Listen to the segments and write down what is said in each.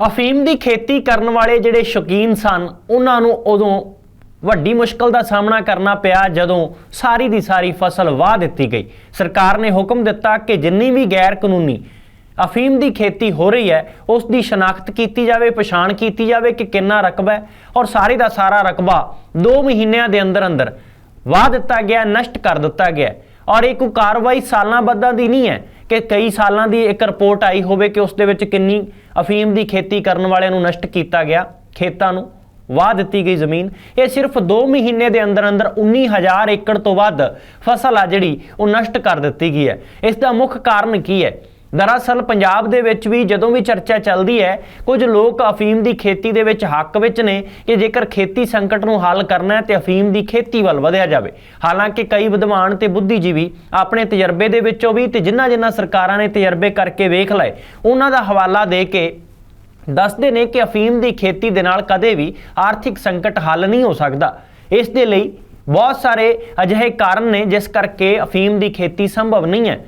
ਅਫੀਮ ਦੀ ਖੇਤੀ ਕਰਨ ਵਾਲੇ ਜਿਹੜੇ ਸ਼ੌਕੀਨ ਸਨ, ਉਹਨਾਂ ਨੂੰ ਉਦੋਂ ਵੱਡੀ ਮੁਸ਼ਕਲ ਦਾ ਸਾਹਮਣਾ ਕਰਨਾ ਪਿਆ ਜਦੋਂ ਸਾਰੀ ਦੀ ਸਾਰੀ ਫਸਲ ਵਾਹ ਦਿੱਤੀ ਗਈ। ਸਰਕਾਰ ਨੇ ਹੁਕਮ ਦਿੱਤਾ ਕਿ ਜਿੰਨੀ ਵੀ ਗੈਰ ਕਾਨੂੰਨੀ ਅਫੀਮ ਦੀ ਖੇਤੀ ਹੋ ਰਹੀ ਹੈ, ਉਸ ਦੀ ਸ਼ਨਾਖਤ ਕੀਤੀ ਜਾਵੇ, ਪਛਾਣ ਕੀਤੀ ਜਾਵੇ ਕਿ ਕਿੰਨਾ ਰਕਬਾ ਹੈ ਔਰ ਸਾਰੇ ਦਾ ਸਾਰਾ ਰਕਬਾ 2 ਮਹੀਨਿਆਂ ਦੇ ਅੰਦਰ ਅੰਦਰ ਵਾਹ ਦਿੱਤਾ ਗਿਆ, ਨਸ਼ਟ ਕਰ ਦਿੱਤਾ ਗਿਆ ਔਰ ਇਹ ਕੋਈ ਕਾਰਵਾਈ ਸਾਲਾਂ ਬੱਧਾਂ ਦੀ ਨਹੀਂ ਹੈ। ਕਿ ਕਈ ਸਾਲਾਂ ਦੀ ਇੱਕ ਰਿਪੋਰਟ ਆਈ ਹੋਵੇ ਕਿ ਉਸ ਦੇ ਵਿੱਚ ਕਿੰਨੀ ਅਫੀਮ ਦੀ ਖੇਤੀ ਕਰਨ ਵਾਲਿਆਂ ਨੂੰ ਨਸ਼ਟ ਕੀਤਾ ਗਿਆ, ਖੇਤਾਂ ਨੂੰ ਵਾਹ ਦਿੱਤੀ ਗਈ ਜ਼ਮੀਨ। ਇਹ ਸਿਰਫ 2 ਮਹੀਨੇ ਦੇ ਅੰਦਰ ਅੰਦਰ 19000 ਏਕੜ ਤੋਂ ਵੱਧ ਫਸਲ ਆ ਜਿਹੜੀ ਉਹ ਨਸ਼ਟ ਕਰ ਦਿੱਤੀ ਗਈ ਹੈ। ਇਸ ਦਾ ਮੁੱਖ ਕਾਰਨ ਕੀ ਹੈ? ਦਰਅਸਲ ਪੰਜਾਬ ਦੇ ਵਿੱਚ ਵੀ ਜਦੋਂ ਵੀ ਚਰਚਾ ਚੱਲਦੀ ਹੈ, ਕੁਝ ਲੋਕ ਅਫੀਮ ਦੀ ਖੇਤੀ ਦੇ ਵਿੱਚ ਹੱਕ ਵਿੱਚ ਨੇ ਕਿ ਜੇਕਰ ਖੇਤੀ ਸੰਕਟ ਨੂੰ ਹੱਲ ਕਰਨਾ ਹੈ ਤੇ ਅਫੀਮ ਦੀ ਖੇਤੀ ਵੱਲ ਵਧਿਆ ਜਾਵੇ। ਹਾਲਾਂਕਿ ਕਈ ਵਿਦਵਾਨ ਤੇ ਬੁੱਧੀਜੀਵੀ ਆਪਣੇ ਤਜਰਬੇ ਦੇ ਵਿੱਚੋਂ ਵੀ ਤੇ ਜਿਨ੍ਹਾਂ ਜਿਨ੍ਹਾਂ ਸਰਕਾਰਾਂ ਨੇ ਤਜਰਬੇ ਕਰਕੇ ਵੇਖ ਲਏ, ਉਹਨਾਂ ਦਾ ਹਵਾਲਾ ਦੇ ਕੇ ਦੱਸਦੇ ਨੇ ਕਿ ਅਫੀਮ ਦੀ ਖੇਤੀ ਦੇ ਨਾਲ ਕਦੇ ਵੀ ਆਰਥਿਕ ਸੰਕਟ ਹੱਲ ਨਹੀਂ ਹੋ ਸਕਦਾ। ਇਸ ਦੇ ਲਈ ਬਹੁਤ ਸਾਰੇ ਅਜਿਹੇ ਕਾਰਨ ਨੇ ਜਿਸ ਕਰਕੇ ਅਫੀਮ ਦੀ ਖੇਤੀ ਸੰਭਵ ਨਹੀਂ ਹੈ।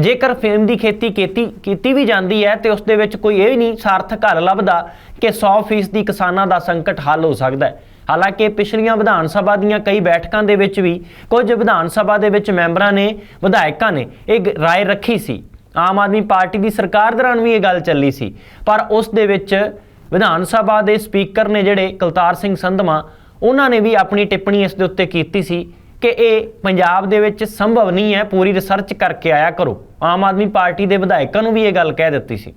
ਜੇਕਰ ਫੇਮ ਦੀ ਖੇਤੀ ਕੀਤੀ ਕੀਤੀ ਵੀ ਜਾਂਦੀ ਹੈ ਤੇ ਉਸ ਦੇ ਵਿੱਚ ਕੋਈ ਇਹ ਨਹੀਂ ਸਾਰਥਕ ਹੱਲ ਲੱਭਦਾ ਕਿ 100% ਦੀ ਕਿਸਾਨਾਂ ਦਾ ਸੰਕਟ ਹੱਲ ਹੋ ਸਕਦਾ ਹੈ। ਹਾਲਾਂਕਿ ਪਿਛਲੀਆਂ ਵਿਧਾਨ ਸਭਾ ਦੀਆਂ ਕਈ ਬੈਠਕਾਂ ਦੇ ਵਿੱਚ ਵੀ ਕੁਝ ਵਿਧਾਨ ਸਭਾ ਦੇ ਵਿੱਚ ਮੈਂਬਰਾਂ ਨੇ, ਵਿਧਾਇਕਾਂ ਨੇ ਇਹ ਗ- ਰਾਏ ਰੱਖੀ ਸੀ। ਆਮ ਆਦਮੀ ਪਾਰਟੀ ਦੀ ਸਰਕਾਰ ਦੌਰਾਨ ਵੀ ਇਹ ਗੱਲ ਚੱਲੀ ਸੀ। ਪਰ ਉਸ ਦੇ ਵਿੱਚ ਵਿਧਾਨ ਸਭਾ ਦੇ ਸਪੀਕਰ ਨੇ ਜਿਹੜੇ ਕੁਲਤਾਰ ਸਿੰਘ ਸੰਧਮਾ, ਉਹਨਾਂ ਨੇ ਵੀ ਆਪਣੀ ਟਿੱਪਣੀ ਇਸ ਦੇ ਉੱਤੇ ਕੀਤੀ ਸੀ। ਕਿ ਇਹ ਪੰਜਾਬ ਦੇ ਵਿੱਚ ਸੰਭਵ ਨਹੀਂ ਹੈ, ਪੂਰੀ ਰਿਸਰਚ ਕਰਕੇ ਆਇਆ ਕਰੋ। ਆਮ ਆਦਮੀ ਪਾਰਟੀ ਦੇ ਵਿਧਾਇਕਾਂ ਨੂੰ ਵੀ ਇਹ ਗੱਲ ਕਹਿ ਦਿੱਤੀ ਸੀ।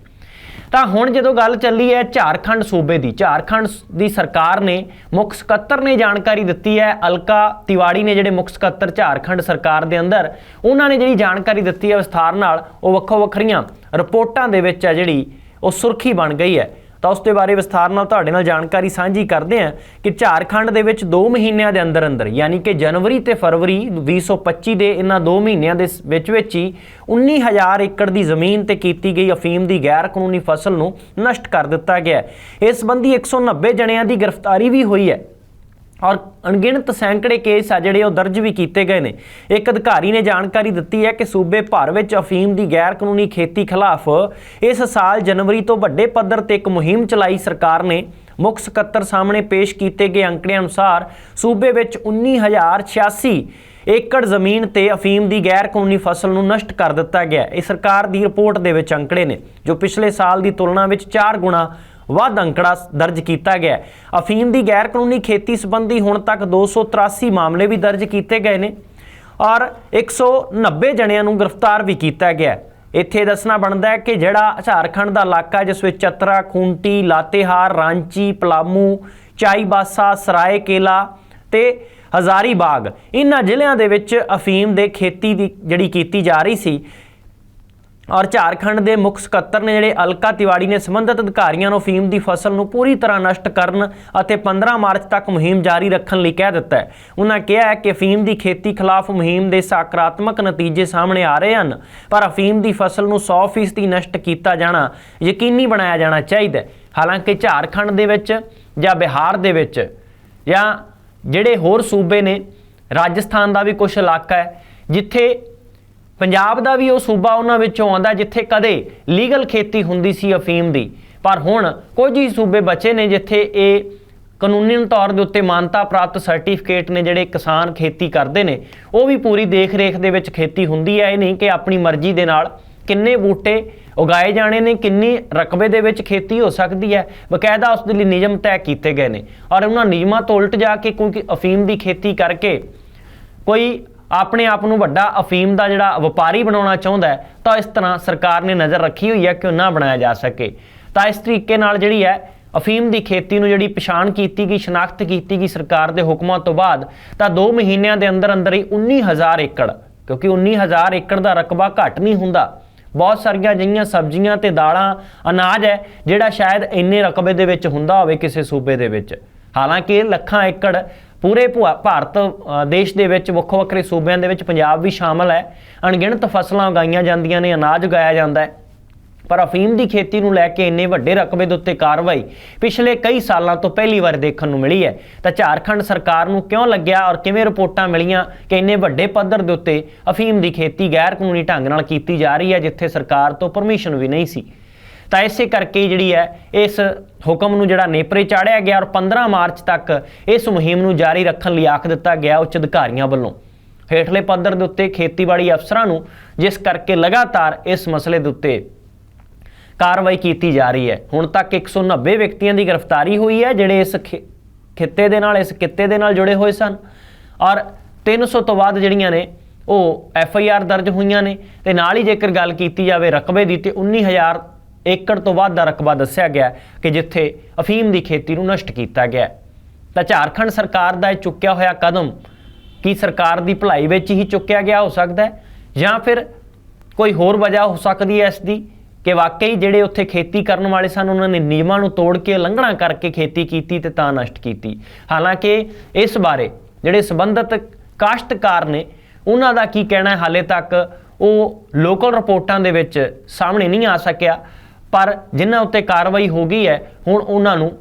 ਤਾਂ ਹੁਣ ਜਦੋਂ ਗੱਲ ਚੱਲੀ ਹੈ ਝਾਰਖੰਡ ਸੂਬੇ ਦੀ, ਝਾਰਖੰਡ ਦੀ ਸਰਕਾਰ ਨੇ ਮੁੱਖ ਸਕੱਤਰ ਨੇ ਜਾਣਕਾਰੀ ਦਿੱਤੀ ਹੈ, ਅਲਕਾ ਤਿਵਾੜੀ ਨੇ ਜਿਹੜੇ ਮੁੱਖ ਸਕੱਤਰ ਝਾਰਖੰਡ ਸਰਕਾਰ ਦੇ ਅੰਦਰ, ਉਹਨਾਂ ਨੇ ਜਿਹੜੀ ਜਾਣਕਾਰੀ ਦਿੱਤੀ ਹੈ ਵਿਸਥਾਰ ਨਾਲ, ਉਹ ਵੱਖੋ ਵੱਖਰੀਆਂ ਰਿਪੋਰਟਾਂ ਦੇ ਵਿੱਚ ਹੈ ਜਿਹੜੀ, ਉਹ ਸੁਰਖੀ ਬਣ ਗਈ ਹੈ। ਤਾਂ ਉਸ ਦੇ ਬਾਰੇ ਵਿਸਥਾਰ ਨਾਲ ਤੁਹਾਡੇ ਨਾਲ ਜਾਣਕਾਰੀ ਸਾਂਝੀ ਕਰਦੇ ਹਾਂ ਕਿ ਝਾਰਖੰਡ ਦੇ ਵਿੱਚ 2 ਮਹੀਨਿਆਂ ਦੇ ਅੰਦਰ ਅੰਦਰ, ਯਾਨੀ ਕਿ ਜਨਵਰੀ ਤੇ ਫਰਵਰੀ 2025 ਦੇ ਇਹਨਾਂ 2 ਮਹੀਨਿਆਂ ਦੇ ਵਿੱਚ ਵਿੱਚ ਹੀ 19000 ਏਕੜ ਦੀ ਜ਼ਮੀਨ ਤੇ ਕੀਤੀ ਗਈ ਅਫੀਮ ਦੀ ਗੈਰ ਕਾਨੂੰਨੀ ਫਸਲ ਨੂੰ ਨਸ਼ਟ ਕਰ ਦਿੱਤਾ ਗਿਆ ਇਸ ਸੰਬੰਧੀ 190 ਜਣਿਆਂ ਦੀ ਗ੍ਰਿਫਤਾਰੀ ਵੀ ਹੋਈ ਹੈ। ਔਰ ਅਣਗਿਣਤ ਸੈਂਕੜੇ ਕੇਸ ਆ ਜਿਹੜੇ ਉਹ ਦਰਜ ਵੀ ਕੀਤੇ ਗਏ ਨੇ। ਇੱਕ ਅਧਿਕਾਰੀ ਨੇ ਜਾਣਕਾਰੀ ਦਿੱਤੀ ਹੈ ਕਿ ਸੂਬੇ ਭਰ ਵਿੱਚ ਅਫੀਮ ਦੀ ਗੈਰ ਕਾਨੂੰਨੀ ਖੇਤੀ ਖਿਲਾਫ ਇਸ ਸਾਲ ਜਨਵਰੀ ਤੋਂ ਵੱਡੇ ਪੱਧਰ ਤੇ ਇੱਕ ਮੁਹਿੰਮ ਚਲਾਈ ਸਰਕਾਰ ਨੇ। ਮੁੱਖ ਸਕੱਤਰ ਸਾਹਮਣੇ ਪੇਸ਼ ਕੀਤੇ ਗਏ ਅੰਕੜਿਆਂ ਅਨੁਸਾਰ ਸੂਬੇ ਵਿੱਚ 19086 ਏਕੜ ਜ਼ਮੀਨ ਤੇ ਅਫੀਮ ਦੀ ਗੈਰ ਕਾਨੂੰਨੀ ਫਸਲ ਨੂੰ ਨਸ਼ਟ ਕਰ ਦਿੱਤਾ ਗਿਆ। ਇਹ ਸਰਕਾਰ ਦੀ ਰਿਪੋਰਟ ਦੇ ਵਿੱਚ ਅੰਕੜੇ ਨੇ, ਜੋ ਪਿਛਲੇ ਸਾਲ ਦੀ ਤੁਲਨਾ ਵਿੱਚ 4 ਗੁਣਾ ਵੱਧ ਅੰਕੜਾ ਦਰਜ ਕੀਤਾ ਗਿਆ ਹੈ। ਅਫੀਮ ਦੀ ਗੈਰ ਕਾਨੂੰਨੀ ਖੇਤੀ ਸੰਬੰਧੀ ਹੁਣ ਤੱਕ 283 ਮਾਮਲੇ ਵੀ ਦਰਜ ਕੀਤੇ ਗਏ ਨੇ ਔਰ 190 ਜਣਿਆਂ ਨੂੰ ਗ੍ਰਿਫਤਾਰ ਵੀ ਕੀਤਾ ਗਿਆ ਹੈ। ਇੱਥੇ ਦੱਸਣਾ ਬਣਦਾ ਹੈ ਕਿ ਜਿਹੜਾ ਝਾਰਖੰਡ ਦਾ ਇਲਾਕਾ ਜਿਸ ਵਿੱਚ ਚਤਰਾ, ਖੂੰਟੀ, ਲਾਤੇਹਾਰ, ਰਾਂਚੀ, ਪਲਾਮੂ, ਚਾਈਬਾਸਾ ਸਰਾਏ ਕੇਲਾ ਤੇ ਹਜ਼ਾਰੀਬਾਗ ਇਹਨਾਂ ਜ਼ਿਲ੍ਹਿਆਂ ਦੇ ਵਿੱਚ ਅਫੀਮ ਦੇ ਖੇਤੀ ਦੀ ਜਿਹੜੀ ਕੀਤੀ ਜਾ ਰਹੀ ਸੀ ਔਰ ਝਾਰਖੰਡ ਦੇ ਮੁੱਖ ਸਕੱਤਰ ਨੇ ਜਿਹੜੇ ਅਲਕਾ ਤਿਵਾੜੀ ਨੇ ਸੰਬੰਧਿਤ ਅਧਿਕਾਰੀਆਂ ਨੂੰ ਫੀਮ ਦੀ ਫਸਲ ਨੂੰ ਪੂਰੀ ਤਰ੍ਹਾਂ ਨਸ਼ਟ ਕਰਨ ਅਤੇ 15 ਮਾਰਚ ਤੱਕ ਮੁਹਿੰਮ ਜਾਰੀ ਰੱਖਣ ਲਈ ਕਹਿ ਦਿੱਤਾ ਹੈ। ਉਹਨਾਂ ਕਿਹਾ ਹੈ ਕਿ ਫੀਮ ਦੀ ਖੇਤੀ ਖਿਲਾਫ ਮੁਹਿੰਮ ਦੇ ਸਕਾਰਾਤਮਕ ਨਤੀਜੇ ਸਾਹਮਣੇ ਆ ਰਹੇ ਹਨ, ਪਰ ਅਫੀਮ ਦੀ ਫਸਲ ਨੂੰ 100% ਨਸ਼ਟ ਕੀਤਾ ਜਾਣਾ ਯਕੀਨੀ ਬਣਾਇਆ ਜਾਣਾ ਚਾਹੀਦਾ ਹੈ। ਹਾਲਾਂਕਿ ਝਾਰਖੰਡ ਦੇ ਵਿੱਚ ਜਾਂ ਬਿਹਾਰ ਦੇ ਵਿੱਚ ਜਾਂ ਜਿਹੜੇ ਹੋਰ ਸੂਬੇ ਨੇ, ਰਾਜਸਥਾਨ ਦਾ ਵੀ ਕੁਝ ਇਲਾਕਾ ਹੈ, ਜਿੱਥੇ ਪੰਜਾਬ ਦਾ ਵੀ ਉਹ ਸੂਬਾ ਉਹਨਾਂ ਵਿੱਚੋਂ ਆਉਂਦਾ ਜਿੱਥੇ ਕਦੇ ਲੀਗਲ ਖੇਤੀ ਹੁੰਦੀ ਸੀ ਅਫੀਮ ਦੀ। ਪਰ ਹੁਣ ਕੁਝ ਹੀ ਸੂਬੇ ਬਚੇ ਨੇ ਜਿੱਥੇ ਇਹ ਕਾਨੂੰਨੀ ਤੌਰ ਦੇ ਉੱਤੇ ਮਾਨਤਾ ਪ੍ਰਾਪਤ ਸਰਟੀਫਿਕੇਟ ਨੇ ਜਿਹੜੇ ਕਿਸਾਨ ਖੇਤੀ ਕਰਦੇ ਨੇ, ਉਹ ਵੀ ਪੂਰੀ ਦੇਖ-ਰੇਖ ਦੇ ਵਿੱਚ ਖੇਤੀ ਹੁੰਦੀ ਹੈ। ਇਹ ਨਹੀਂ ਕਿ ਆਪਣੀ ਮਰਜ਼ੀ ਦੇ ਨਾਲ ਕਿੰਨੇ ਬੂਟੇ ਉਗਾਏ ਜਾਣੇ ਨੇ, ਕਿੰਨੀ ਰਕਬੇ ਦੇ ਵਿੱਚ ਖੇਤੀ ਹੋ ਸਕਦੀ ਹੈ। ਬਕਾਇਦਾ ਉਸ ਦੇ ਲਈ ਨਿਯਮ ਤੈਅ ਕੀਤੇ ਗਏ ਨੇ। ਔਰ ਉਹਨਾਂ ਨਿਯਮਾਂ ਤੋਂ ਉਲਟ ਜਾ ਕੇ ਕਿਉਂਕਿ ਅਫੀਮ ਦੀ ਖੇਤੀ ਕਰਕੇ ਕੋਈ ਆਪਣੇ ਆਪ ਨੂੰ ਵੱਡਾ ਅਫੀਮ ਦਾ ਜਿਹੜਾ ਵਪਾਰੀ ਬਣਾਉਣਾ ਚਾਹੁੰਦਾ ਹੈ, ਤਾਂ ਇਸ ਤਰ੍ਹਾਂ ਸਰਕਾਰ ਨੇ ਨਜ਼ਰ ਰੱਖੀ ਹੋਈ ਹੈ ਕਿ ਉਹ ਨਾ ਬਣਾਇਆ ਜਾ ਸਕੇ। ਤਾਂ ਇਸ ਤਰੀਕੇ ਨਾਲ ਜਿਹੜੀ ਹੈ, ਅਫੀਮ ਦੀ ਖੇਤੀ ਨੂੰ ਜਿਹੜੀ ਪਛਾਣ ਕੀਤੀ ਗਈ, ਸ਼ਨਾਖਤ ਕੀਤੀ ਗਈ ਸਰਕਾਰ ਦੇ ਹੁਕਮਾਂ ਤੋਂ ਬਾਅਦ, ਤਾਂ 2 ਮਹੀਨਿਆਂ ਦੇ ਅੰਦਰ ਅੰਦਰ ਹੀ 19000 ਏਕੜ, ਕਿਉਂਕਿ 19000 ਏਕੜ ਦਾ ਰਕਬਾ ਘੱਟ ਨਹੀਂ ਹੁੰਦਾ। ਬਹੁਤ ਸਾਰੀਆਂ ਜਿਹੀਆਂ ਸਬਜ਼ੀਆਂ ਤੇ ਦਾਲਾਂ ਅਨਾਜ ਹੈ, ਜਿਹੜਾ ਸ਼ਾਇਦ ਇੰਨੇ ਰਕਬੇ ਦੇ ਵਿੱਚ ਹੁੰਦਾ ਹੋਵੇ ਕਿਸੇ ਸੂਬੇ ਦੇ ਵਿੱਚ। ਹਾਲਾਂਕਿ ਲੱਖਾਂ ਏਕੜ ਪੂਰੇ ਭੁਆ- ਭਾਰਤ ਦੇਸ਼ ਦੇ ਵਿੱਚ ਵੱਖੋ ਵੱਖਰੇ ਸੂਬਿਆਂ ਦੇ ਵਿੱਚ ਪੰਜਾਬ ਵੀ ਸ਼ਾਮਲ ਹੈ। ਅਣਗਿਣਤ ਫਸਲਾਂ ਉਗਾਈਆਂ ਜਾਂਦੀਆਂ ਨੇ, ਅਨਾਜ ਉਗਾਇਆ ਜਾਂਦਾ ਹੈ। ਪਰ ਅਫੀਮ ਦੀ ਖੇਤੀ ਨੂੰ ਲੈ ਕੇ ਇੰਨੇ ਵੱਡੇ ਰਕਬੇ ਦੇ ਉੱਤੇ ਕਾਰਵਾਈ ਪਿਛਲੇ ਕਈ ਸਾਲਾਂ ਤੋਂ ਪਹਿਲੀ ਵਾਰ ਦੇਖਣ ਨੂੰ ਮਿਲੀ ਹੈ। ਤਾਂ ਝਾਰਖੰਡ ਸਰਕਾਰ ਨੂੰ ਕਿਉਂ ਲੱਗਿਆ ਔਰ ਕਿਵੇਂ ਰਿਪੋਰਟਾਂ ਮਿਲੀਆਂ ਕਿ ਇੰਨੇ ਵੱਡੇ ਪੱਧਰ ਦੇ ਉੱਤੇ ਅਫੀਮ ਦੀ ਖੇਤੀ ਗੈਰ ਕਾਨੂੰਨੀ ਢੰਗ ਨਾਲ ਕੀਤੀ ਜਾ ਰਹੀ ਹੈ, ਜਿੱਥੇ ਸਰਕਾਰ ਤੋਂ ਪਰਮਿਸ਼ਨ ਵੀ ਨਹੀਂ ਸੀ। ਤਾਂ ਇਸੇ ਕਰਕੇ ਹੀ ਜਿਹੜੀ ਹੈ, ਇਸ ਹੁਕਮ ਨੂੰ ਜਿਹੜਾ ਨੇਪਰੇ ਚਾੜਿਆ ਗਿਆ ਔਰ 15 ਮਾਰਚ ਤੱਕ ਇਸ ਮੁਹਿੰਮ ਨੂੰ ਜਾਰੀ ਰੱਖਣ ਲਈ ਆਖ ਦਿੱਤਾ ਗਿਆ ਉੱਚ ਅਧਿਕਾਰੀਆਂ ਵੱਲੋਂ। ਹੇਠਲੇ ਪੱਧਰ ਦੇ ਉੱਤੇ ਖੇਤੀਬਾੜੀ ਅਫਸਰਾਂ ਨੂੰ ਜਿਸ ਕਰਕੇ ਲਗਾਤਾਰ ਇਸ ਮਸਲੇ ਦੇ ਉੱਤੇ ਕਾਰਵਾਈ ਕੀਤੀ ਜਾ ਰਹੀ ਹੈ। ਹੁਣ ਤੱਕ 190 ਵਿਅਕਤੀਆਂ ਦੀ ਗ੍ਰਿਫਤਾਰੀ ਹੋਈ ਹੈ, ਜਿਹੜੇ ਇਸ ਖੇ- ਖਿੱਤੇ ਦੇ ਨਾਲ, ਇਸ ਕਿੱਤੇ ਦੇ ਨਾਲ ਜੁੜੇ ਹੋਏ ਸਨ ਔਰ 300 ਤੋਂ ਵੱਧ ਜਿਹੜੀਆਂ ਨੇ, ਉਹ ਐਫ ਆਈ ਆਰ ਦਰਜ ਹੋਈਆਂ ਨੇ ਤੇ ਨਾਲ ਹੀ ਜੇਕਰ ਗੱਲ ਕੀਤੀ ਜਾਵੇ ਰਕਬੇ ਦੀ ਤੇ 19000 ਏਕੜ ਤੋਂ ਵੱਧ ਦਾ ਰਕਬਾ ਦੱਸਿਆ ਗਿਆ ਕਿ ਜਿੱਥੇ ਅਫੀਮ ਦੀ ਖੇਤੀ ਨੂੰ ਨਸ਼ਟ ਕੀਤਾ ਗਿਆ ਤਾਂ ਝਾਰਖੰਡ ਸਰਕਾਰ ਦਾ ਇਹ ਚੁੱਕਿਆ ਹੋਇਆ ਕਦਮ ਕੀ ਸਰਕਾਰ ਦੀ ਭਲਾਈ ਵਿੱਚ ਹੀ ਚੁੱਕਿਆ ਗਿਆ ਹੋ ਸਕਦਾ ਹੈ? ਜਾਂ ਫਿਰ ਕੋਈ ਹੋਰ ਵਜ੍ਹਾ ਹੋ ਸਕਦੀ ਹੈ ਇਸ ਦੀ ਕਿ ਵਾਕਈ ਜਿਹੜੇ ਉੱਥੇ ਖੇਤੀ ਕਰਨ ਵਾਲੇ ਸਨ, ਉਹਨਾਂ ਨੇ ਨਿਯਮਾਂ ਨੂੰ ਤੋੜ ਕੇ ਉਲੰਘਣਾ ਕਰਕੇ ਖੇਤੀ ਕੀਤੀ ਤੇ ਤਾਂ ਨਸ਼ਟ ਕੀਤੀ। ਹਾਲਾਂਕਿ ਇਸ ਬਾਰੇ ਜਿਹੜੇ ਸੰਬੰਧਿਤ ਕਾਸ਼ਤਕਾਰ ਨੇ, ਉਹਨਾਂ ਦਾ ਕੀ ਕਹਿਣਾ ਹੈ? ਹਾਲੇ ਤੱਕ ਉਹ ਲੋਕਲ ਰਿਪੋਰਟਾਂ ਦੇ ਵਿੱਚ ਸਾਹਮਣੇ ਨਹੀਂ ਆ ਸਕਿਆ। ਪਰ ਜਿਨ੍ਹਾਂ ਉੱਤੇ ਕਾਰਵਾਈ ਹੋ ਗਈ ਹੈ, ਹੁਣ ਉਹਨਾਂ ਨੂੰ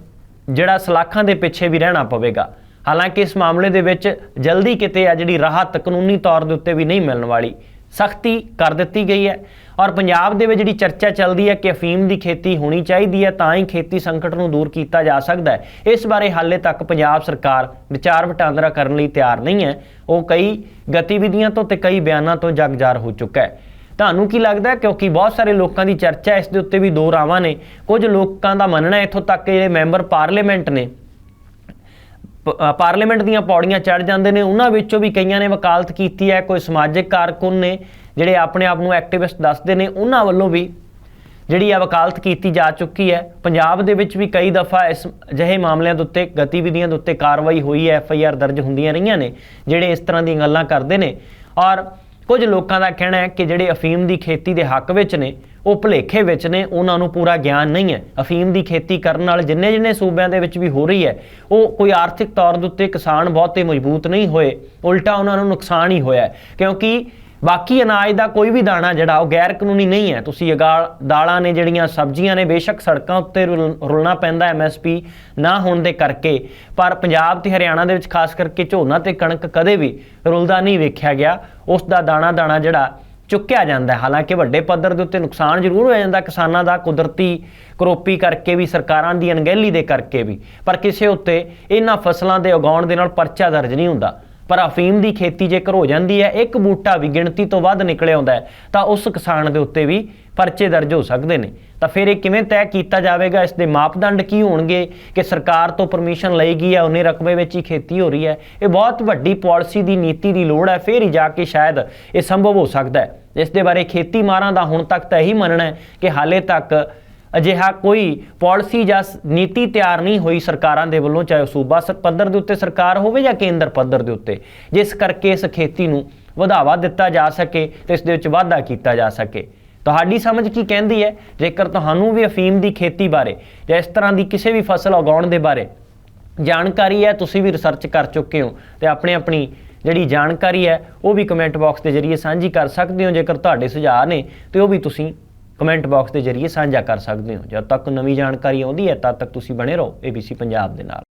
ਜਿਹੜਾ ਸਲਾਖਾਂ ਦੇ ਪਿੱਛੇ ਵੀ ਰਹਿਣਾ ਪਵੇਗਾ। ਹਾਲਾਂਕਿ ਇਸ ਮਾਮਲੇ ਦੇ ਵਿੱਚ ਜਲਦੀ ਕਿਤੇ ਆ ਜਿਹੜੀ ਰਾਹਤ ਕਾਨੂੰਨੀ ਤੌਰ ਦੇ ਉੱਤੇ ਵੀ ਨਹੀਂ ਮਿਲਣ ਵਾਲੀ, ਸਖਤੀ ਕਰ ਦਿੱਤੀ ਗਈ ਹੈ। ਔਰ ਪੰਜਾਬ ਦੇ ਵਿੱਚ ਜਿਹੜੀ ਚਰਚਾ ਚੱਲਦੀ ਹੈ ਕਿ ਅਫੀਮ ਦੀ ਖੇਤੀ ਹੋਣੀ ਚਾਹੀਦੀ ਹੈ, ਤਾਂ ਹੀ ਖੇਤੀ ਸੰਕਟ ਨੂੰ ਦੂਰ ਕੀਤਾ ਜਾ ਸਕਦਾ ਹੈ। ਇਸ ਬਾਰੇ ਹਾਲੇ ਤੱਕ ਪੰਜਾਬ ਸਰਕਾਰ ਵਿਚਾਰ ਵਟਾਂਦਰਾ ਕਰਨ ਲਈ ਤਿਆਰ ਨਹੀਂ ਹੈ। ਉਹ ਕਈ ਗਤੀਵਿਧੀਆਂ ਤੋਂ ਤੇ ਕਈ ਬਿਆਨਾਂ ਤੋਂ ਜਗਜਾਰ ਹੋ ਚੁੱਕਾ ਹੈ। ਤੁਹਾਨੂੰ ਕੀ ਲੱਗਦਾ ਕਿਉਂਕਿ ਬਹੁਤ ਸਾਰੇ ਲੋਕਾਂ ਦੀ ਚਰਚਾ ਇਸ ਦੇ ਉੱਤੇ ਵੀ ਦੋ ਰਾਵਾਂ ਨੇ। ਕੁਝ ਲੋਕਾਂ ਦਾ ਮੰਨਣਾ ਇੱਥੋਂ ਤੱਕ ਕਿ ਜਿਹੜੇ ਮੈਂਬਰ ਪਾਰਲੀਮੈਂਟ ਨੇ ਪਾਰਲੀਮੈਂਟ ਦੀਆਂ ਪੌੜੀਆਂ ਚੜ ਜਾਂਦੇ ਨੇ, ਉਹਨਾਂ ਵਿੱਚੋਂ ਵੀ ਕਈਆਂ ਨੇ ਵਕਾਲਤ ਕੀਤੀ ਹੈ, ਕੋਈ ਸਮਾਜਿਕ ਕਾਰਕੁਨ ਨੇ, ਜਿਹੜੇ ਆਪਣੇ ਆਪ ਨੂੰ ਐਕਟਿਵਿਸਟ ਦੱਸਦੇ ਨੇ, ਉਹਨਾਂ ਵੱਲੋਂ ਵੀ ਜਿਹੜੀ ਆ ਵਕਾਲਤ ਕੀਤੀ ਜਾ ਚੁੱਕੀ ਹੈ। ਪੰਜਾਬ ਦੇ ਵਿੱਚ ਵੀ ਕਈ ਦਫਾ ਇਸ ਅਜਿਹੇ ਮਾਮਲਿਆਂ ਦੇ ਉੱਤੇ, ਗਤੀਵਿਧੀਆਂ ਦੇ ਉੱਤੇ ਕਾਰਵਾਈ ਹੋਈ ਹੈ, ਐਫ ਆਈ ਆਰ ਦਰਜ ਹੁੰਦੀਆਂ ਰਹੀਆਂ ਨੇ, ਜਿਹੜੇ ਇਸ ਤਰ੍ਹਾਂ ਦੀਆਂ ਗੱਲਾਂ ਕਰਦੇ ਨੇ। ਔਰ ਕੁਝ ਲੋਕਾਂ ਦਾ ਕਹਿਣਾ ਹੈ ਕਿ ਜਿਹੜੇ ਅਫੀਮ ਦੀ ਖੇਤੀ ਦੇ ਹੱਕ ਵਿੱਚ ਨੇ, ਉਹ ਭੁਲੇਖੇ ਵਿੱਚ ਨੇ, ਉਹਨਾਂ ਨੂੰ ਪੂਰਾ ਗਿਆਨ ਨਹੀਂ ਹੈ। ਅਫੀਮ ਦੀ ਖੇਤੀ ਕਰਨ ਨਾਲ ਜਿੰਨੇ ਜਿੰਨੇ ਸੂਬਿਆਂ ਦੇ ਵਿੱਚ ਵੀ ਹੋ ਰਹੀ ਹੈ, ਉਹ ਕੋਈ ਆਰਥਿਕ ਤੌਰ ਦੇ ਉੱਤੇ ਕਿਸਾਨ ਬਹੁਤੇ ਮਜ਼ਬੂਤ ਨਹੀਂ ਹੋਏ, ਉਲਟਾ ਉਹਨਾਂ ਨੂੰ ਨੁਕਸਾਨ ਹੀ ਹੋਇਆ ਕਿਉਂਕਿ ਬਾਕੀ ਅਨਾਜ ਦਾ ਕੋਈ ਵੀ ਦਾਣਾ ਜਿਹੜਾ, ਉਹ ਗੈਰ ਕਾਨੂੰਨੀ ਨਹੀਂ ਹੈ। ਤੁਸੀਂ ਅਗਾਲ, ਦਾਲਾਂ ਨੇ ਜਿਹੜੀਆਂ ਸਬਜ਼ੀਆਂ ਨੇ, ਬੇਸ਼ੱਕ ਸੜਕਾਂ ਉੱਤੇ ਰੁਲ- ਰੁਲਣਾ ਪੈਂਦਾ ਐਮਐਸਪੀ ਨਾ ਹੋਣ ਦੇ ਕਰਕੇ। ਪਰ ਪੰਜਾਬ ਤੇ ਹਰਿਆਣਾ ਦੇ ਵਿੱਚ ਖਾਸ ਕਰਕੇ ਝੋਨਾ ਤੇ ਕਣਕ ਕਦੇ ਵੀ ਰੁਲਦਾ ਨਹੀਂ ਵੇਖਿਆ ਗਿਆ। ਉਸ ਦਾ ਦਾਣਾ ਦਾਣਾ ਜਿਹੜਾ ਚੁੱਕਿਆ ਜਾਂਦਾ ਹੈ। ਹਾਲਾਂਕਿ ਵੱਡੇ ਪੱਧਰ ਦੇ ਉੱਤੇ ਨੁਕਸਾਨ ਜ਼ਰੂਰ ਹੋ ਜਾਂਦਾ, ਕਿਸਾਨਾਂ ਦਾ ਕੁਦਰਤੀ ਕਰੋਪੀ ਕਰਕੇ ਵੀ, ਸਰਕਾਰਾਂ ਦੀ ਅਣਗਹਿਲੀ ਦੇ ਕਰਕੇ ਵੀ। ਪਰ ਕਿਸੇ ਉੱਤੇ ਇਹਨਾਂ ਫਸਲਾਂ ਦੇ ਉਗਾਉਣ ਦੇ ਨਾਲ ਪਰਚਾ ਦਰਜ ਨਹੀਂ ਹੁੰਦਾ। ਪਰ ਅਫੀਮ ਦੀ ਖੇਤੀ ਜੇਕਰ ਹੋ ਜਾਂਦੀ ਹੈ, ਇੱਕ ਬੂਟਾ ਵੀ ਗਿਣਤੀ ਤੋਂ ਵੱਧ ਨਿਕਲੇ ਆਉਂਦਾ ਹੈ, ਤਾਂ ਉਸ ਕਿਸਾਨ ਦੇ ਉੱਤੇ ਵੀ ਪਰਚੇ ਦਰਜ ਹੋ ਸਕਦੇ ਨੇ। ਤਾਂ ਫਿਰ ਇਹ ਕਿਵੇਂ ਤੈਅ ਕੀਤਾ ਜਾਵੇਗਾ? ਇਸ ਦੇ ਮਾਪਦੰਡ ਕੀ ਹੋਣਗੇ? ਕਿ ਸਰਕਾਰ ਤੋਂ ਪਰਮਿਸ਼ਨ ਲਈ ਗਈ ਹੈ, ਉਹਨੇ ਰਕਬੇ ਵਿੱਚ ਹੀ ਖੇਤੀ ਹੋ ਰਹੀ ਹੈ। ਇਹ ਬਹੁਤ ਵੱਡੀ ਪਾਲਿਸੀ ਦੀ ਨੀਤੀ ਦੀ ਲੋੜ ਹੈ, ਫਿਰ ਹੀ ਜਾ ਕੇ ਸ਼ਾਇਦ ਇਹ ਸੰਭਵ ਹੋ ਸਕਦਾ ਹੈ। ਇਸ ਦੇ ਬਾਰੇ ਖੇਤੀ ਮਾਰਾਂ ਦਾ ਹੁਣ ਤੱਕ ਤਾਂ ਇਹੀ ਮੰਨਣਾ ਹੈ ਕਿ ਹਾਲੇ ਤੱਕ ਅਜਿਹਾ ਕੋਈ ਪਾਲਿਸੀ ਜਾਂ ਸ- ਨੀਤੀ ਤਿਆਰ ਨਹੀਂ ਹੋਈ ਸਰਕਾਰਾਂ ਦੇ ਵੱਲੋਂ, ਚਾਹੇ ਉਹ ਸੂਬਾ ਸ- ਪੱਧਰ ਦੇ ਉੱਤੇ ਸਰਕਾਰ ਹੋਵੇ ਜਾਂ ਕੇਂਦਰ ਪੱਧਰ ਦੇ ਉੱਤੇ। ਜਿਸ ਕਰਕੇ ਇਸ ਖੇਤੀ ਨੂੰ ਵਧਾਵਾ ਦਿੱਤਾ ਜਾ ਸਕੇ ਤੇ ਇਸ ਦੇ ਵਿੱਚ ਵਾਧਾ ਕੀਤਾ ਜਾ ਸਕੇ। ਤੁਹਾਡੀ ਸਮਝ ਕੀ ਕਹਿੰਦੀ ਹੈ? ਜੇਕਰ ਤੁਹਾਨੂੰ ਵੀ ਅਫੀਮ ਦੀ ਖੇਤੀ ਬਾਰੇ ਜਾਂ ਇਸ ਤਰ੍ਹਾਂ ਦੀ ਕਿਸੇ ਵੀ ਫਸਲ ਉਗਾਉਣ ਦੇ ਬਾਰੇ ਜਾਣਕਾਰੀ ਹੈ, ਤੁਸੀਂ ਵੀ ਰਿਸਰਚ ਕਰ ਚੁੱਕੇ ਹੋ ਤੇ ਆਪਣੇ ਆਪਣੀ ਜਿਹੜੀ ਜਾਣਕਾਰੀ ਹੈ, ਉਹ ਵੀ ਕਮੈਂਟ ਬਾਕਸ ਦੇ ਜ਼ਰੀਏ ਸਾਂਝੀ ਕਰ ਸਕਦੇ ਹੋ। ਜੇਕਰ ਤੁਹਾਡੇ ਸੁਝਾਅ ਨੇ ਤੇ ਉਹ ਵੀ ਤੁਸੀਂ ਕਮੈਂਟ ਬਾਕਸ ਦੇ ਜ਼ਰੀਏ ਸਾਂਝਾ ਕਰ ਸਕਦੇ ਹੋ। ਜਦ ਤੱਕ ਨਵੀਂ ਜਾਣਕਾਰੀ ਆਉਂਦੀ ਹੈ, ਤਦ ਤੱਕ ਤੁਸੀਂ ਬਣੇ ਰਹੋ ABC ਪੰਜਾਬ ਦੇ ਨਾਲ।